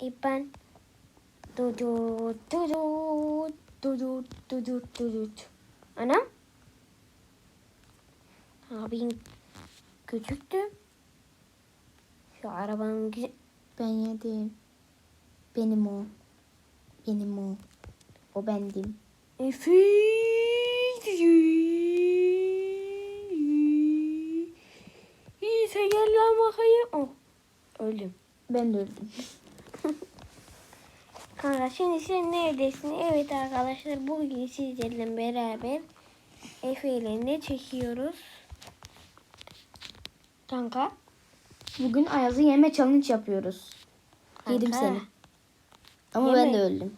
E ben Dudu dudu dudu dudu dudu. Anam. Abin küçüktü. Şu arabanın güzel. Ben yedim. Benim o. Benim o. O bendim. Efe. İyi sen gel lan bakayım. Oh. Öldüm. Ben de öldüm. Kanka şimdi sen neredesin? Evet arkadaşlar bugün sizlerle beraber Efe ile ne çekiyoruz? Kanka. Bugün Ayaz'ı yeme challenge yapıyoruz. Yedim Kanka. seni. Ama ben Yeme. de öldüm.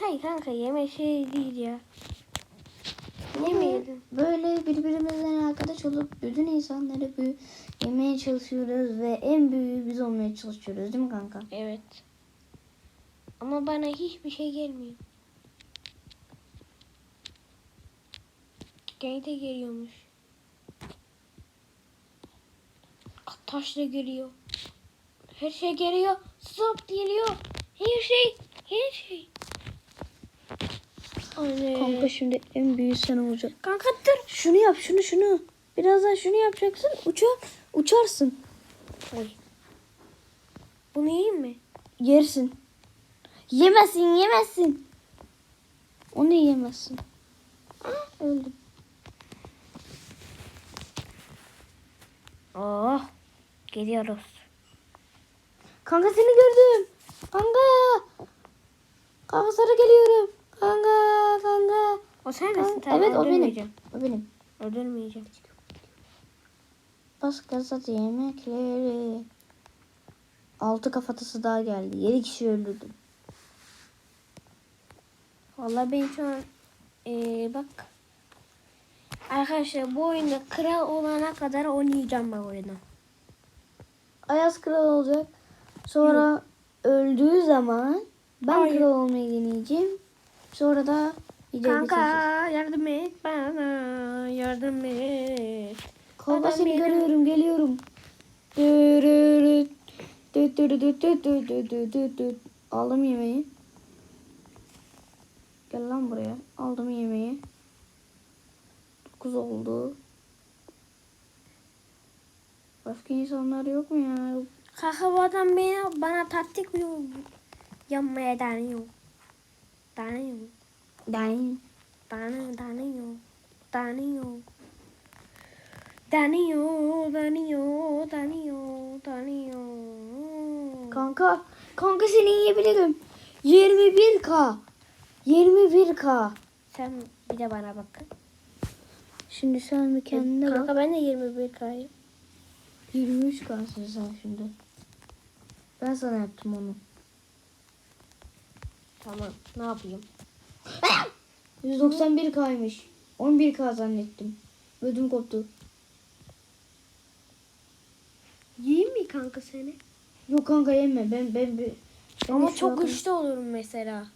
Hayır kanka yeme şey değil ya. Böyle birbirimizden arkadaş olup bütün insanları büyü yemeye çalışıyoruz ve en büyüğü biz olmaya çalışıyoruz değil mi kanka? Evet. Ama bana hiçbir şey gelmiyor. De geliyormuş. Taş da geliyor. Her şey geliyor. Zap geliyor. Her şey. Her şey. Anne. Kanka şimdi en büyüğü sen olacaksın. Kanka dur. Şunu yap şunu şunu. Birazdan şunu yapacaksın. Uça, uçarsın. Oy. Bunu yiyeyim mi? Yersin. Yemezsin yemezsin. Onu yiyemezsin. Ah, öldüm. Oh. Geliyoruz. Kanka seni gördüm. Kanka. Kanka sana geliyorum. Kanka kanka. O sen misin? Tamam, evet o benim. O benim. Öldürmeyeceğim. Bas gazet yemekleri. Altı kafatası daha geldi. Yedi kişi öldürdüm. Vallahi ben şu an eee, bak arkadaşlar bu oyunda kral olana kadar oynayacağım ben oyunu. Ayaz kral olacak. Sonra öldüğü zaman ben Hayır. kral olmayı deneyeceğim. Sonra da Kanka yardım et bana yardım et. Adam seni görüyorum geliyorum. Aldım yemeği. Gel lan buraya. Aldım yemeği. 9 oldu. Başka insanlar yok mu ya? Kanka bu adam beni, bana taktik yok. Yapmaya deniyor. Deniyor. Yani Deniyor. Deniyor. Deniyor. Deniyor. Deniyor. Deniyor. Deniyor. Kanka, kanka seni yiyebilirim. 21k. 21k. Sen bir de bana bak. Şimdi sen bir kendine bak. Kanka ben de 21 kayım. 23k'sın sen şimdi. Ben sana yaptım onu. Tamam. Ne yapayım? 191k'ymış. 11k zannettim. Ödüm koptu. Yiyeyim mi kanka seni? Yok kanka yeme. Ben ben bir Ama çok güçlü olurum mesela.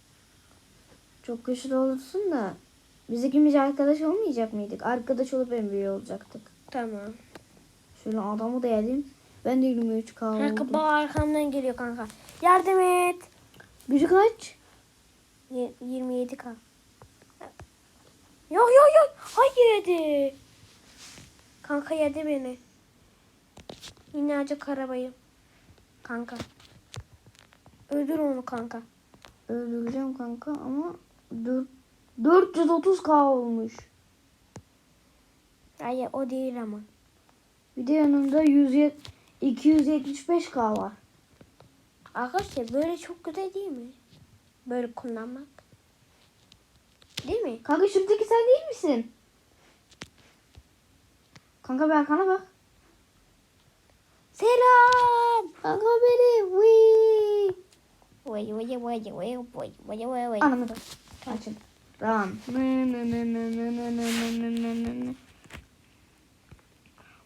Çok güçlü olursun da biz ikimiz arkadaş olmayacak mıydık? Arkadaş olup en büyüğü olacaktık. Tamam. Şöyle adamı da yedim. Ben de 23k Kanka oldum. bak arkamdan geliyor kanka. Yardım et. Gücü kaç? Ye- 27 k. Yok yok yok. Hayır yedi. Kanka yedi beni. Minnacık arabayı. Kanka. Öldür onu kanka. Öldüreceğim kanka ama dört- 430k olmuş. Hayır o değil ama. Bir de yanımda 100 275k var. Arkadaşlar böyle çok güzel değil mi? Böyle kullanmak. Değil mi? Kanka şuradaki sen değil misin? Kanka ben kana bak. Selam. Kanka beni. Wii. Vay vay vay vay vay vay vay vay. Anlamadım. Açın. Tamam.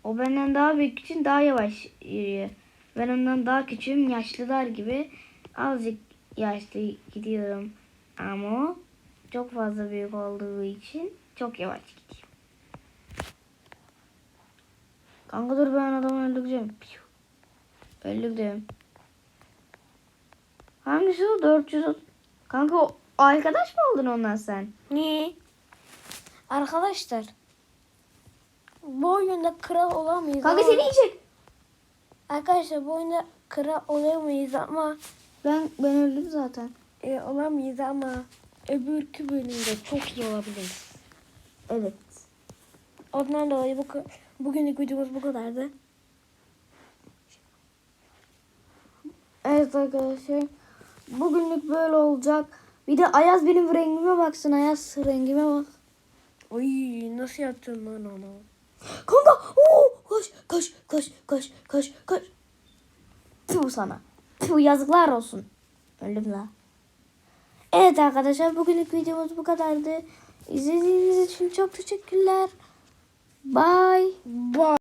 O benden daha büyük için daha yavaş yürüyor. Ben ondan daha küçüğüm yaşlılar gibi azıcık yaşlı gidiyorum. Ama çok fazla büyük olduğu için çok yavaş gidiyor. Kanka dur ben adamı öldüreceğim. Öldürdüm. Hangisi o? 400. Kanka o arkadaş mı oldun ondan sen? Niye? Arkadaşlar. Bu oyunda kral olamayız Kanka ama- seni yiyecek. Arkadaşlar bu oyunda kral olamayız ama Ben ben öldüm zaten. e, olamayız ama öbürkü bölümde çok iyi olabiliriz. Evet. Ondan dolayı bu bugünlük videomuz bu kadardı. Evet arkadaşlar. Bugünlük böyle olacak. Bir de Ayaz benim rengime baksın. Ayaz rengime bak. Oy nasıl yaptın lan onu? Kanka oo, koş koş koş koş koş koş. Tüh sana. Tüh yazıklar olsun. Öldüm la. Evet arkadaşlar bugünlük videomuz bu kadardı. İzlediğiniz için çok teşekkürler. Bye. Bye.